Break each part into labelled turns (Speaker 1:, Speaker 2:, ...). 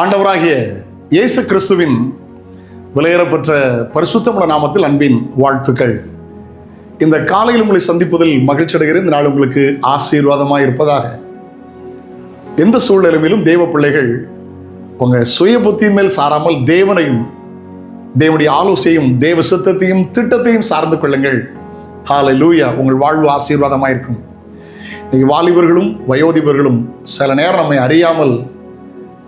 Speaker 1: ஆண்டவராகிய இயேசு கிறிஸ்துவின் விலையேறப்பெற்ற பரிசுத்தமுள்ள நாமத்தில் அன்பின் வாழ்த்துக்கள். இந்த காலையில் உங்களை சந்திப்பதில் மகிழ்ச்சி அடைகிறேன். இந்த நாள் உங்களுக்கு ஆசீர்வாதமாக இருப்பதாக. எந்த சூழ்நிலையிலும் தேவ பிள்ளைகள் உங்கள் சுய புத்தியின் மேல் சாராமல் தேவனையும் தேவனுடைய ஆலோசையும் தேவ சித்தத்தையும் திட்டத்தையும் சார்ந்து கொள்ளுங்கள். ஹாலை லூயா உங்கள் வாழ்வு ஆசீர்வாதமாக இருக்கும் இன்னைக்கு வாலிபர்களும் வயோதிபர்களும் சில நேரம் நம்மை அறியாமல்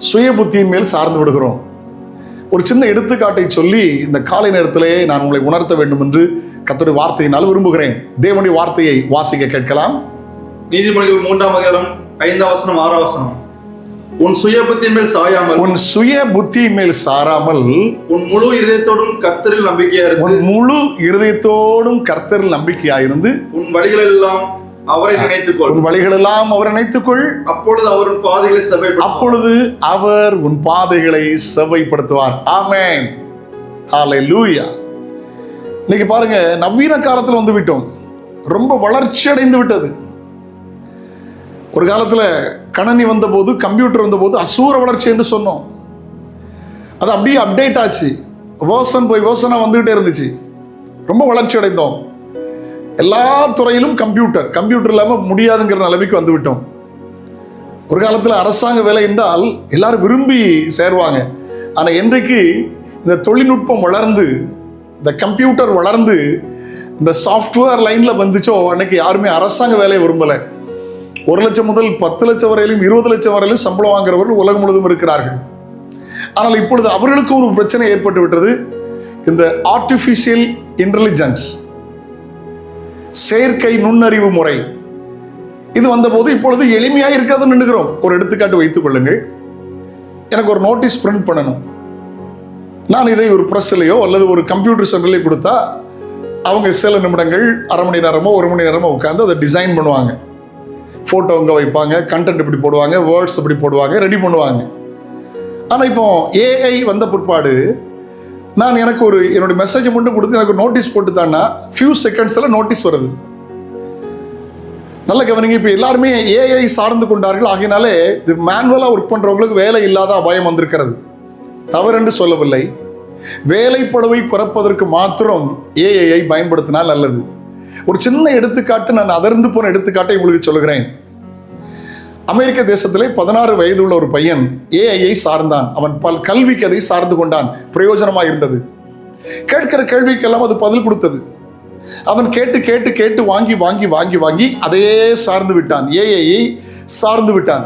Speaker 1: சுய புத்தியின் மேல் சார்ந்து விடுகிறோம். ஒரு சின்ன எடுத்துக்காட்டை சொல்லி இந்த காலை நேரத்திலே நான் உங்களை உணர்த்த வேண்டும் என்று கத்தோடைய வார்த்தையினால் விரும்புகிறேன். தேவனுடைய வார்த்தையை வாசிக்க கேட்கலாம்.
Speaker 2: நீதிமொழிகள் மூன்றாம் அதிகாரம் ஐந்தாம் வசனம் ஆறாம் வசனம். உன் சுய புத்தியின் மேல் சாயாமல்
Speaker 1: உன் சுய புத்தியின் மேல் சாராமல்
Speaker 2: உன் முழு இதயத்தோடும் கர்த்தரில் நம்பிக்கையா இருந்து
Speaker 1: உன் முழு இருதயத்தோடும் கர்த்தரில் நம்பிக்கையாயிருந்து
Speaker 2: உன் வழிகளெல்லாம் அவரை நினைத்துக்கொள்.
Speaker 1: உன் வழிகளெல்லாம் அவர் நினைத்துக்கொள்.
Speaker 2: அப்பொழுது அவர் உன் பாதைகளை செவ்வாய்ப்படுத்தும்
Speaker 1: அப்பொழுது அவர் உன் பாதைகளை செவ்வைப்படுத்துவார் ஆமென். ஹalleluya இன்னைக்கு பாருங்க நவீன காலத்துல வந்து விட்டோம். ரொம்ப வளர்ச்சி அடைந்து விட்டது. ஒரு காலத்துல கணனி வந்தபோது கம்ப்யூட்டர் வந்தபோது அசூர வளர்ச்சி என்று சொன்னோம். அது அப்படியே அப்டேட் ஆச்சு. வேர்சன் போய் வேர்சனா வந்துகிட்டே இருந்துச்சு. ரொம்ப வளர்ச்சி அடைந்தோம். எல்லா துறையிலும் கம்ப்யூட்டர் கம்ப்யூட்டர் இல்லாமல் முடியாதுங்கிற நிலைமைக்கு வந்து விட்டோம் ஒரு காலத்தில் அரசாங்க வேலை என்றால் எல்லாரும் விரும்பி சேருவாங்க. ஆனால் இன்றைக்கு இந்த தொழில்நுட்பம் வளர்ந்து இந்த கம்ப்யூட்டர் வளர்ந்து இந்த சாஃப்ட்வேர் லைனில் வந்துச்சோ அன்னைக்கு யாருமே அரசாங்க வேலையை விரும்பலை. ஒரு லட்சம் முதல் பத்து லட்சம் வரையிலும் இருபது லட்சம் வரையிலும் சம்பளம் வாங்குறவர்கள் உலகம் முழுவதும் இருக்கிறார்கள். ஆனால் இப்பொழுது அவர்களுக்கும் ஒரு பிரச்சனை ஏற்பட்டு விட்டது. இந்த ஆர்டிஃபிஷியல் இன்டெலிஜென்ஸ் செயற்கை நுண்ணறிவு முறை. இது வந்தபோது இப்பொழுது எளிமையாக இருக்காது நின்றுகிறோம் ஒரு எடுத்துக்காட்டு வைத்துக் கொள்ளுங்கள். எனக்கு ஒரு நோட்டீஸ் பிரிண்ட் பண்ணணும். நான் இதை ஒரு ப்ரெஸ்லையோ அல்லது ஒரு கம்ப்யூட்டர் சென்டர்லேயோ கொடுத்தா அவங்க சில நிமிடங்கள் அரை மணி நேரமோ ஒரு மணி நேரமோ உட்காந்து அதை டிசைன் பண்ணுவாங்க. ஃபோட்டோ அங்கே வைப்பாங்க கண்டென்ட் இப்படி போடுவாங்க வேர்ட்ஸ் இப்படி போடுவாங்க ரெடி பண்ணுவாங்க. ஆனால் இப்போ ஏஐ வந்த பிற்பாடு நான் எனக்கு ஒரு என்னோட மெசேஜ் மட்டும் கொடுத்து எனக்கு நோட்டீஸ் போட்டு தான்னா ஃபியூ செகண்ட்ஸில் நோட்டீஸ் வருது. நல்ல கவனிங்க இப்போ எல்லாருமே ஏஐ சார்ந்து கொண்டார்கள். ஆகையினாலே இது மேனுவலாக ஒர்க் பண்ணுறவங்களுக்கு வேலை இல்லாத அபாயம் வந்திருக்கிறது. தவறென்று சொல்லவில்லை. வேலைப்பளவை குறைப்பதற்கு மாத்திரம் ஏஐயை பயன்படுத்தினால் நல்லது. ஒரு சின்ன எடுத்துக்காட்டு நான் அதர்ந்து போன எடுத்துக்காட்டை உங்களுக்கு சொல்கிறேன் அமெரிக்க தேசத்திலே பதினாறு வயதுள்ள ஒரு பையன் ஏஐயை சார்ந்தான். அவன் பல் கல்விக்கு அதை சார்ந்து கொண்டான். பிரயோஜனமாக இருந்தது கேட்கிற கேள்விக்கெல்லாம் அது பதில் கொடுத்தது. அவன் கேட்டு கேட்டு கேட்டு வாங்கி வாங்கி வாங்கி வாங்கி அதையே சார்ந்து விட்டான். ஏஐயை சார்ந்து விட்டான்.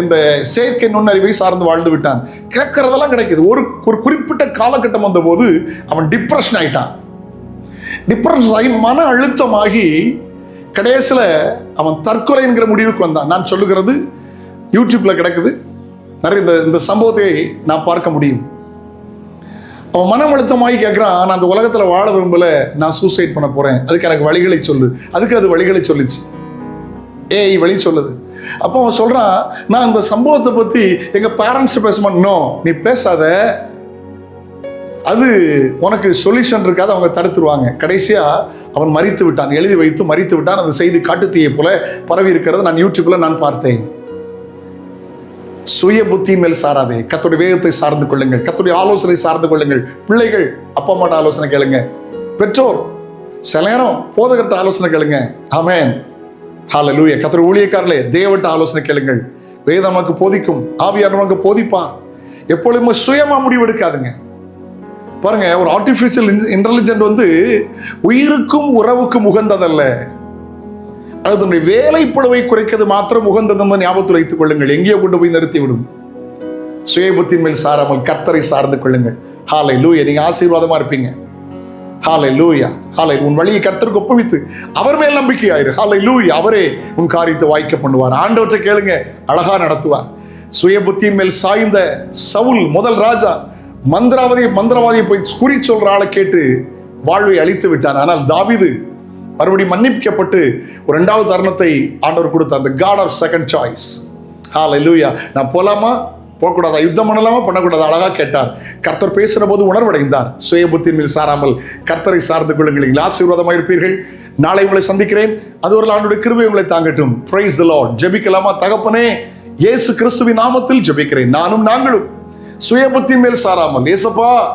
Speaker 1: இந்த செயற்கை நுண்ணறிவை சார்ந்து வாழ்ந்து விட்டான். கேட்கறதெல்லாம் கிடைக்கிது. ஒரு ஒரு குறிப்பிட்ட காலகட்டம் வந்தபோது அவன் டிப்ரெஷன் ஆயிட்டான். டிப்ரெஷன் ஆகி மன அழுத்தமாகி கடைசியில் அவன் தற்கொலைங்கிற முடிவுக்கு வந்தான். நான் சொல்லுகிறது யூடியூப்பில் கிடக்குது. நிறைய இந்த இந்த சம்பவத்தை நான் பார்க்க முடியும். அவன் மனம் அழுத்தமாகி கேட்குறான் நான் அந்த உலகத்தில் வாழ விரும்பல நான் சூசைட் பண்ண போகிறேன் அதுக்கு எனக்கு வழிகளை சொல்லு. அதுக்கு அது வழிகளை சொல்லுச்சு. ஏய் வழி சொல்லுது. அப்போ அவன் சொல்கிறான் நான் இந்த சம்பவத்தை பற்றி எங்கள் பேரண்ட்ஸ் பேச மாட்டோம் நீ பேசாத. அது உனக்கு சொல்யூஷன் இருக்காது அவங்க தடுத்துருவாங்க. கடைசியாக அவன் மறித்து விட்டான். எழுதி வைத்து மறித்து விட்டான். அந்த செய்தி காட்டுத்தீயை போல பரவி இருக்கிறது. நான் யூடியூப்ல நான் பார்த்தேன். சுய புத்தி மேல் சாராதே. கத்துடைய வேகத்தை சார்ந்து கொள்ளுங்கள். கத்துடைய ஆலோசனை சார்ந்து கொள்ளுங்கள். பிள்ளைகள் அப்பா அம்மாட்ட ஆலோசனை கேளுங்க. பெற்றோர் சில நேரம் போதகர்கிட்ட ஆலோசனை கேளுங்க. ஆமேன் ஹால லூய கத்துடைய ஊழியக்காரர்களே தேவட்ட ஆலோசனை கேளுங்கள். வேதம் நமக்கு போதிக்கும். ஆவியார் நமக்கு போதிப்பான் எப்பொழுதுமே சுயமா முடிவெடுக்காதுங்க. பாருங்க ஒரு ஆர்டிஃபிஷியல் இன்டெலிஜென்ட் வந்து உயிருக்கும் உறவுக்கும் உகந்ததல்ல. அது தன்னுடைய வேலைப்பளவை குறைக்கிறது மாத்திரம் உகந்தது என்று ஞாபகத்தில் வைத்துக் கொள்ளுங்கள். எங்கேயோ கொண்டு போய் நிறுத்திவிடும். சுயபுத்தின் மேல் சாராமல் கர்த்தரை சார்ந்து கொள்ளுங்கள். ஹாலை லூயா நீங்க ஆசீர்வாதமா இருப்பீங்க. ஹாலை லூயா ஹாலை உன் வழியை கர்த்தருக்கு ஒப்புவித்து அவர் மேல் நம்பிக்கை ஆயிரு ஹாலை லூயா அவரே உன் காரியத்தை வாய்க்க பண்ணுவார். ஆண்டவற்றை கேளுங்க. அழகா நடத்துவார். சுயபுத்தியின் மேல் சாய்ந்த சவுல் முதல் ராஜா மந்திராவதி மந்திரவாதியை போய் குறி சொல்ற ஆளை கேட்டு வாழ்வை அழித்து விட்டார். ஆனால் தாவிது மறுபடி மன்னிப்பிக்கப்பட்டு ஒரு ரெண்டாவது தருணத்தை ஆண்டவர் கொடுத்த அந்த காட் ஆஃப் செகண்ட் சாய்ஸ் ஹாலை லூயா நான் போலாமா? போகக்கூடாதா? யுத்தம் பண்ணலாமா? பண்ணக்கூடாது? அழகாக கேட்டார். கர்த்தர் பேசுகிற போது உணர்வடைந்தார். சுயபுத்தின் மேல் சாராமல் கர்த்தரை சார்ந்து கொள்ளுங்கள். ஆசீர்வாதமாக இருப்பீர்கள். நாளை உங்களை சந்திக்கிறேன். அது ஒரு ஆண்டுடைய கிருபை உங்களை தாங்கட்டும். பிரைஸ் த லார்ட் ஜெபிக்கலாமா தகப்பனே? இயேசு கிறிஸ்துவின் நாமத்தில் ஜெபிக்கிறேன். நானும் நாங்களும். சுயபுத்தி மேல் சாராமல். ஏசப்பா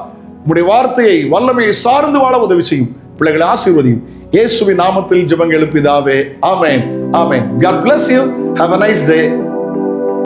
Speaker 1: உடைய வார்த்தையை வல்லமையை சார்ந்து வாழ உதவி செய்யும். பிள்ளைகளை ஆசீர்வதியும். இயேசுவின் நாமத்தில் ஜபங்க எழுப்பிதாவே ஆமேன். ஆமேன். God bless you. Have a nice day.